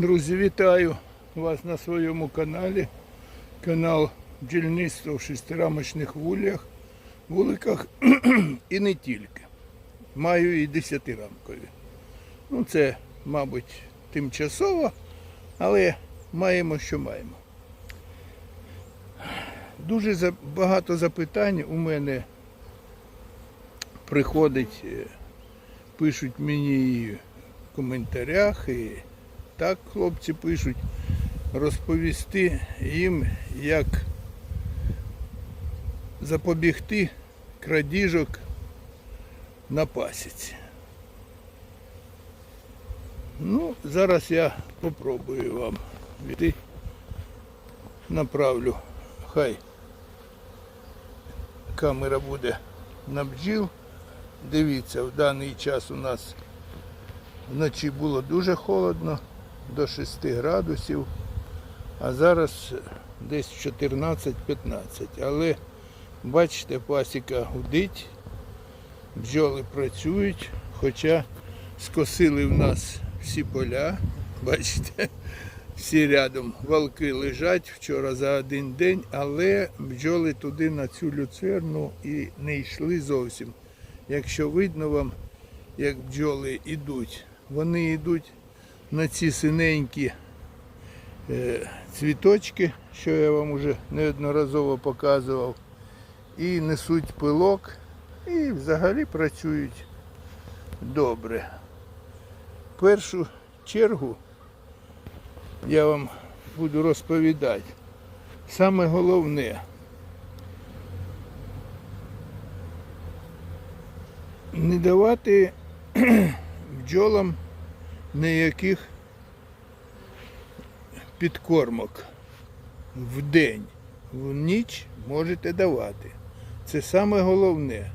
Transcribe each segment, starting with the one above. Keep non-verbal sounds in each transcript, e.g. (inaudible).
Друзі, вітаю вас на своєму каналі. Канал бджільництва в шестирамочних вулях, вуликах (clears throat) і не тільки. Маю і десятирамкові. Ну, це, мабуть, тимчасово, але маємо, що маємо. Дуже багато запитань у мене приходить, е, пишуть мені в коментарях, і так хлопці пишуть, розповісти їм, як запобігти крадіжок на пасіці. Ну, зараз я попробую вам відти. Направлю. Хай камера буде на бджіл. Дивіться, в даний час у нас вночі було дуже холодно, до 6 градусів, а зараз десь 14-15. Але бачите, пасіка гудить, бджоли працюють, хоча скосили в нас всі поля, (laughs) бачите, всі рядом валки лежать вчора за один день, але бджоли туди на цю люцерну і не йшли зовсім. Якщо видно вам, як бджоли йдуть, вони йдуть на ці синенькі е, цвіточки, що я вам вже неодноразово показував, і несуть пилок, і взагалі працюють добре. В першу чергу я вам буду розповідати. Саме головне не давати (clears throat) бджолам ніяких підкормок в день. В ніч можете давати. Це саме головне.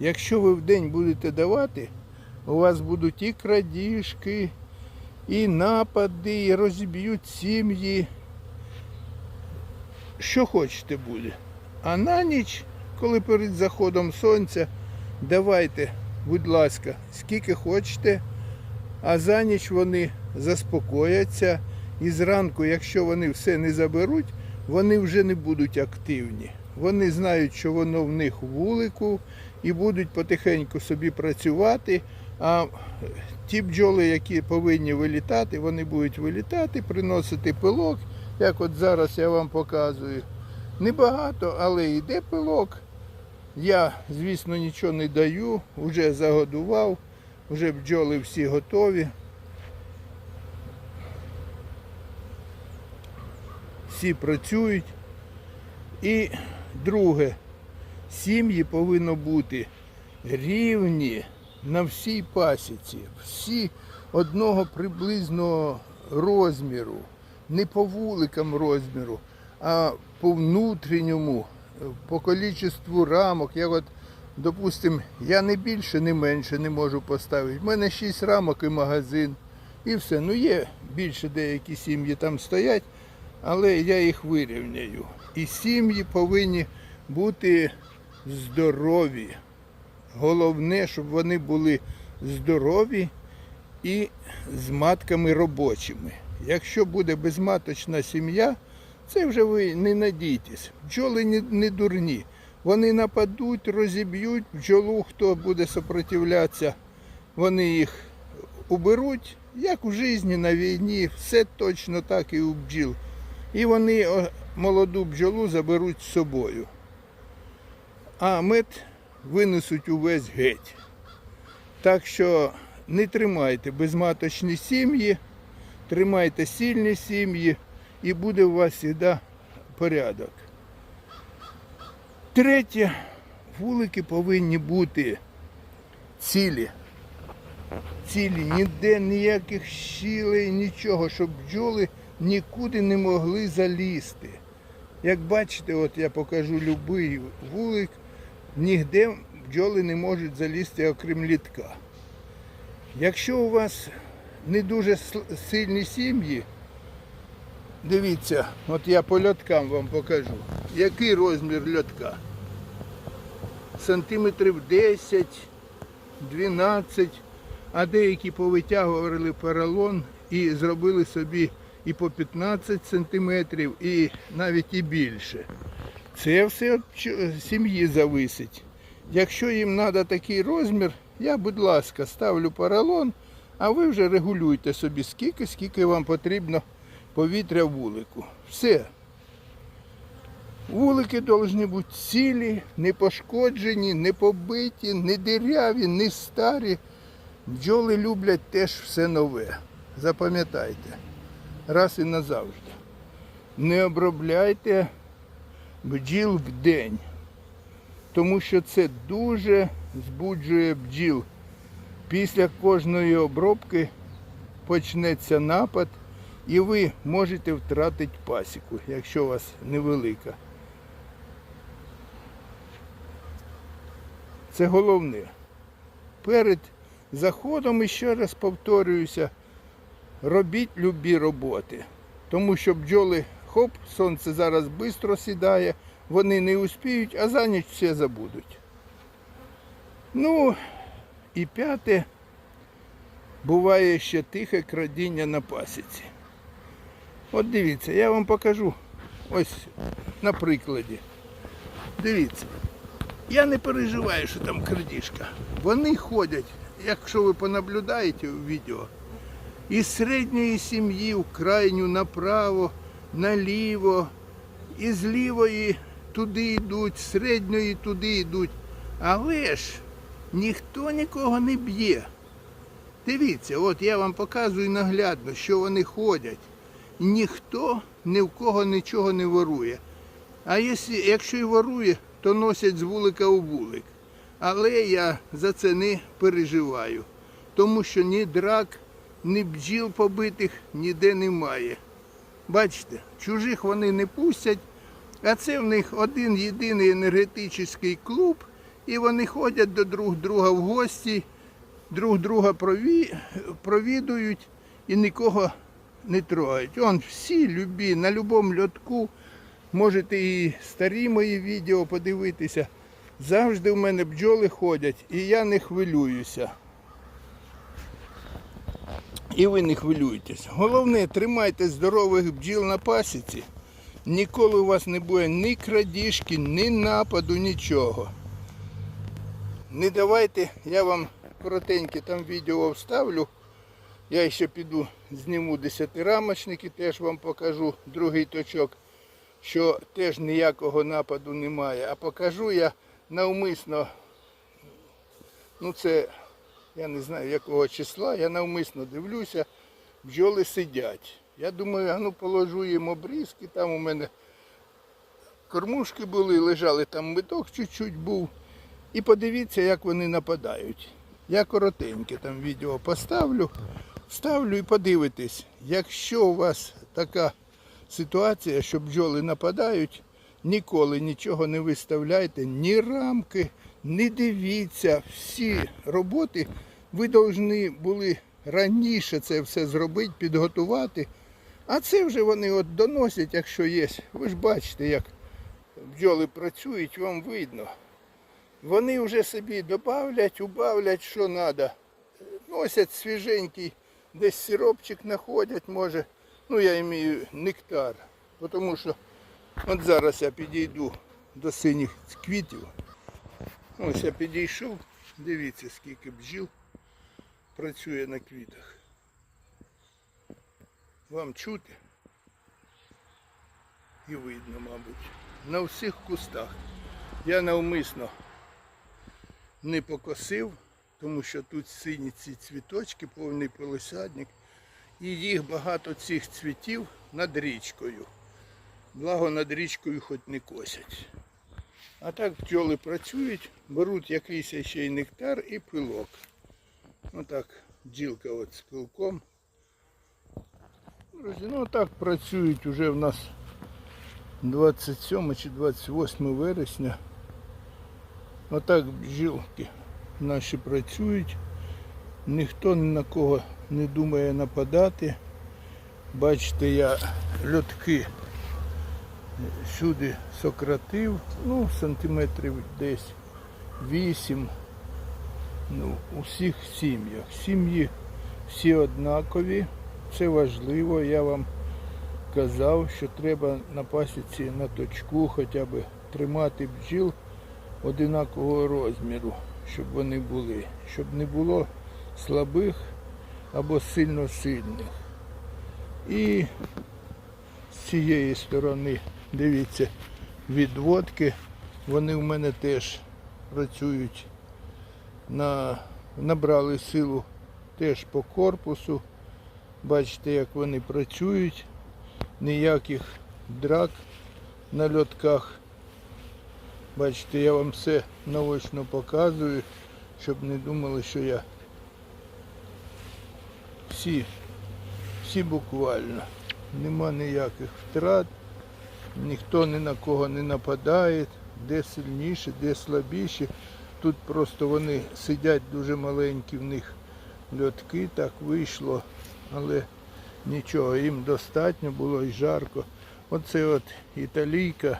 Якщо ви в день будете давати, у вас будуть і крадіжки, і напади, і розіб'ють сім'ї. Що хочете буде. А на ніч, коли перед заходом сонця, давайте, будь ласка, скільки хочете, а за ніч вони заспокояться. І зранку, якщо вони все не заберуть, вони вже не будуть активні. Вони знають, що воно в них вулику і будуть потихеньку собі працювати. А ті бджоли, які повинні вилітати, вони будуть вилітати, приносити пилок, як от зараз я вам показую. Небагато, але йде пилок. Я, звісно, нічого не даю, вже загодував, вже бджоли всі готові. Всі працюють. І друге, сім'ї повинно бути рівні на всій пасіці, всі одного приблизного розміру, не по вуликам розміру, а по внутрішньому, по кількості рамок. Я от, допустим, я не більше, не менше не можу поставити. У мене 6 рамок і магазин. І все. Ну є більше деякі сім'ї там стоять, але я їх вирівняю. І сім'ї повинні бути здорові. Головне, щоб вони були здорові і з матками робочими. Якщо буде безматочна сім'я, це вже ви не надійтесь. Бджоли не, дурні. Вони нападуть, розіб'ють бджолу, хто буде сопротивлятися, вони їх уберуть, як у житті на війні, все точно так і у бджіл. І вони молоду бджолу заберуть з собою. А мед винесуть увесь геть. Так що не тримайте безматочні сім'ї, тримайте сильні сім'ї і буде у вас завжди порядок. Третє, вулики повинні бути цілі. Цілі, ніде ніяких щілей, нічого, щоб бджоли нікуди не могли залізти. Як бачите, от я покажу будь-який вулик, ніде бджоли не можуть залізти, окрім літка. Якщо у вас не дуже сильні сім'ї, дивіться, от я по льоткам вам покажу. Який розмір льотка? Сантиметрів 10, 12, а деякі повитягували поролон і зробили собі і по 15 сантиметрів, і навіть і більше. Це все від сім'ї зависить. Якщо їм треба такий розмір, я, будь ласка, ставлю поролон, а ви вже регулюйте собі скільки, скільки вам потрібно повітря вулику. Все. Вулики повинні бути цілі, не пошкоджені, не побиті, не диряві, не старі. Бджоли люблять теж все нове. Запам'ятайте. Раз і назавжди. Не обробляйте бджіл в день, тому що це дуже збуджує бджіл. Після кожної обробки почнеться напад, і ви можете втратити пасіку, якщо у вас невелика. Це головне. Перед заходом, ще раз повторююся, робіть любі роботи. Тому що бджоли, хоп, сонце зараз швидко сідає, вони не успіють, а за ніч все забудуть. Ну, і п'яте, буває ще тихе крадіння на пасіці. От дивіться, я вам покажу ось на прикладі. Дивіться. Я не переживаю, що там крадіжка. Вони ходять, якщо ви понаблюдаєте у відео, із середньої сім'ї в крайню направо, наліво, і з лівої туди йдуть, з середньої туди йдуть. Але ж ніхто нікого не б'є. Дивіться, от я вам показую наглядно, що вони ходять. Ніхто ні в кого нічого не ворує. А якщо, і ворує, то носять з вулика у вулик. Але я за це не переживаю, тому що ні драк, ні бджіл побитих ніде немає. Бачите, чужих вони не пустять, а це в них один єдиний енергетичний клуб, і вони ходять до друг друга в гості, друг друга провідують і нікого не трогають. Он всі любі, на будь-якому льотку, можете і старі мої відео подивитися. Завжди в мене бджоли ходять і я не хвилююся. І ви не хвилюйтесь. Головне, тримайте здорових бджіл на пасіці. Ніколи у вас не буде ні крадіжки, ні нападу, нічого. Не давайте, я вам коротеньке там відео вставлю. Я ще піду зніму десятирамочники, теж вам покажу другий точок, що теж ніякого нападу немає. А покажу я навмисно, ну це я не знаю якого числа, я навмисно дивлюся, бджоли сидять. Я думаю, ну положу їм обрізки, там у мене кормушки були, лежали, там медок чуть-чуть був. І подивіться, як вони нападають. Я коротеньке там відео поставлю, ставлю і подивитесь, якщо у вас така ситуація, що бджоли нападають, ніколи нічого не виставляйте, ні рамки, не дивіться. Всі роботи ви повинні були раніше це все зробити, підготувати. А це вже вони от доносять, якщо є. Ви ж бачите, як бджоли працюють, вам видно. Вони вже собі додавлять, убавлять, що треба. Носять свіженький, десь сиропчик знаходять, може. Ну, я маю нектар. Тому що от зараз я підійду до синіх квітів. Ось я підійшов, дивіться, скільки бджіл працює на квітах. Вам чути? І видно, мабуть. На всіх кустах. Я навмисно не покосив, тому що тут сині ці цвіточки, повний полисадник. І їх багато цих цвітів над річкою. Благо над річкою хоч не косять. А так пчоли працюють, беруть якийсь ще й нектар і пилок. Отак бджілка от з пилком. Друзі, ну так працюють уже в нас 27 чи 28 вересня. Отак бджілки наші працюють. Ніхто ні на кого не думає нападати. Бачите, я льотки сюди сократив, ну, сантиметрів десь 8. Ну, у всіх сім'ях. Сім'ї всі однакові. Це важливо. Я вам казав, що треба на пасіці на точку хоча б тримати бджіл одинакового розміру, щоб вони були, щоб не було слабих або сильно сильних. І з цієї сторони, дивіться, відводки, вони в мене теж працюють на, набрали силу теж по корпусу. Бачите, як вони працюють. Ніяких драк на льотках. Бачите, я вам все наочно показую, щоб не думали, що я всі, всі буквально. Нема ніяких втрат, ніхто ні на кого не нападає, де сильніше, де слабіше. Тут просто вони сидять дуже маленькі в них льотки, так вийшло, але нічого, їм достатньо було і жарко. Оце от італійка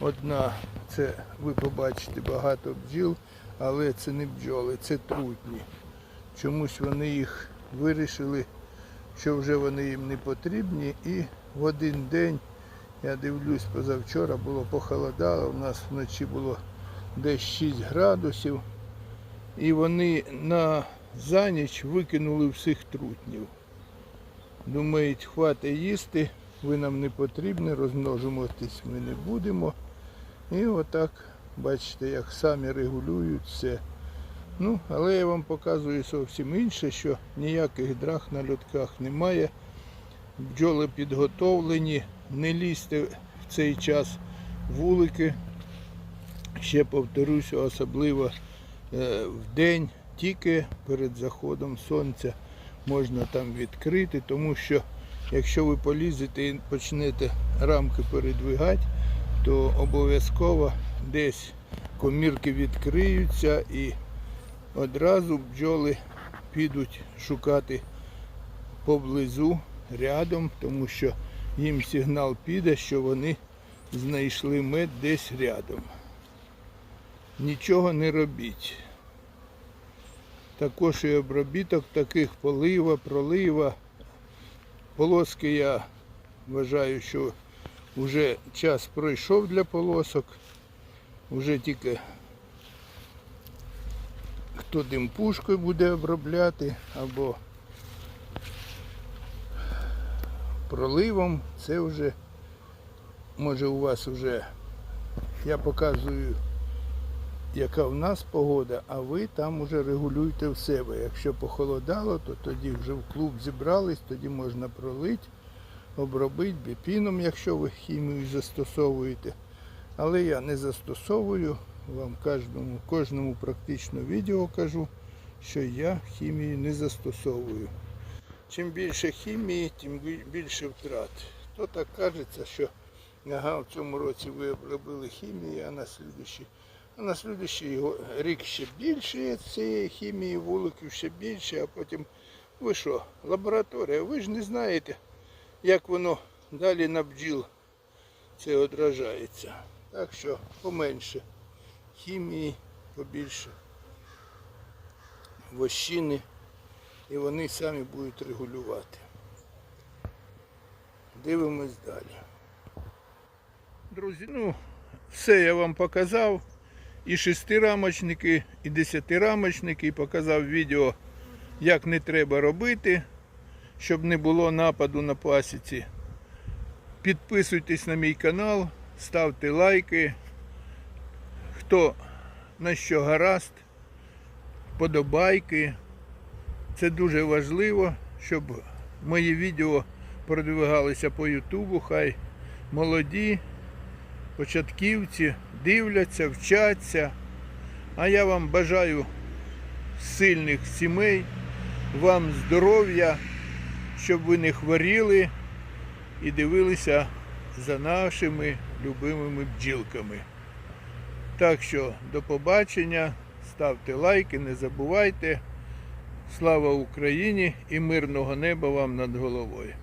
одна, це ви побачите багато бджіл, але це не бджоли, це трутні. Чомусь вони їх вирішили, що вже вони їм не потрібні. І в один день, я дивлюсь, позавчора було похолодало, у нас вночі було десь 6 градусів. І вони на за ніч викинули всіх трутнів. Думають, хватить їсти, ви нам не потрібні, розмножуватись ми не будемо. І отак, бачите, як самі регулюють все. Ну, але я вам показую зовсім інше, що ніяких драх на льотках немає. Бджоли підготовлені, не лізьте в цей час вулики. Ще повторюся, особливо е, в день, тільки перед заходом сонця можна там відкрити, тому що якщо ви полізете і почнете рамки передвигати, то обов'язково десь комірки відкриються і одразу бджоли підуть шукати поблизу рядом, тому що їм сигнал піде, що вони знайшли мед десь рядом. Нічого не робіть. Також і обробіток таких полива, пролива. Полоски я вважаю, що вже час пройшов для полосок. Вже тільки хто димпушкою буде обробляти або проливом, це вже може у вас вже я показую яка в нас погода, а ви там уже регулюйте в себе. Якщо похолодало, то тоді вже в клуб зібрались, тоді можна пролити, обробити біпіном, якщо ви хімію застосовуєте. Але я не застосовую, вам кожному, кожному практично відео кажу, що я хімію не застосовую. Чим більше хімії, тим більше втрат. То так кажеться, що ага, в цьому році ви обробили хімію, а на слідуючий а на слідуючий рік ще більше цієї хімії, вуликів ще більше, а потім ви що, лабораторія, ви ж не знаєте, як воно далі на бджіл це одражається. Так що поменше хімії, побільше вощини, і вони самі будуть регулювати. Дивимось далі. Друзі, ну, все я вам показав. І шестирамочники, і десятирамочники, і показав відео, як не треба робити, щоб не було нападу на пасіці. Підписуйтесь на мій канал, ставте лайки. Хто на що гаразд, подобайки. Це дуже важливо, щоб мої відео продвигалися по Ютубу. Хай молоді початківці дивляться, вчаться. А я вам бажаю сильних сімей, вам здоров'я, щоб ви не хворіли і дивилися за нашими любимими бджілками. Так що до побачення, ставте лайки, не забувайте. Слава Україні і мирного неба вам над головою.